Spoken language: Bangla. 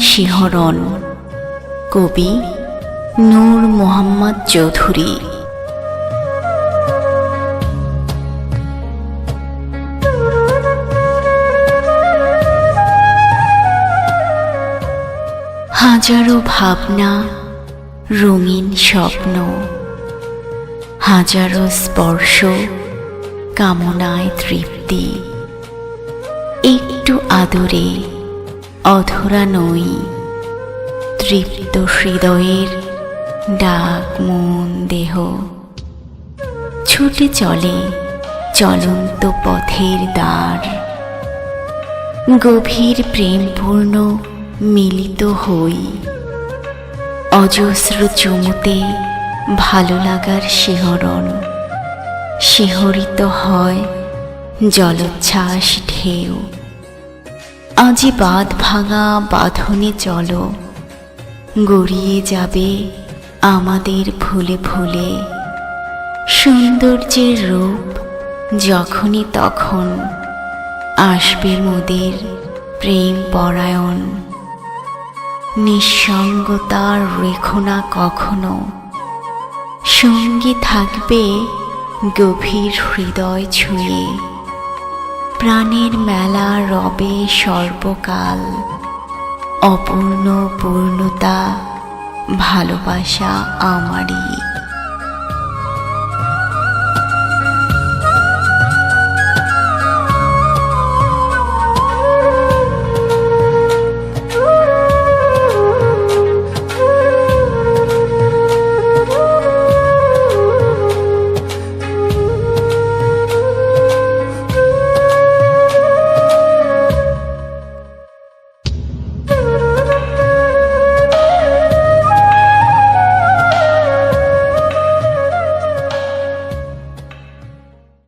শিহরণ। কবি নূর মোহাম্মদ চৌধুরী। হাজারো ভাবনা, রঙিন স্বপ্ন। হাজারো স্পর্শ, কামনায় তৃপ্তি। একটু আদরে অধরা নই তৃপ্ত হৃদয়ের ডাক, মন, দেহ। ছুটে চলে চলন্ত পথের দ্বার। গভীর প্রেমপূর্ণ মিলিত হই। অজস্র চুমুতে ভালো লাগার শিহরণ। শিহরিত হয় জলোচ্ছ্বাস ঢেউ। আজি বাঁধ ভাঙা বাঁধনে চলো, গড়িয়ে যাবে আমাদের ভুলে ভুলে। সৌন্দর্যের রূপ যখনই তখন আসবে মোদের প্রেম পরায়ণ। নিঃসঙ্গতার রেখো না কখনো, সঙ্গী থাকবে গভীর হৃদয় ছুঁয়ে। প্রাণের মেলা রবে সর্বকাল। অপূর্ণ পূর্ণতা ভালোবাসা আমারই।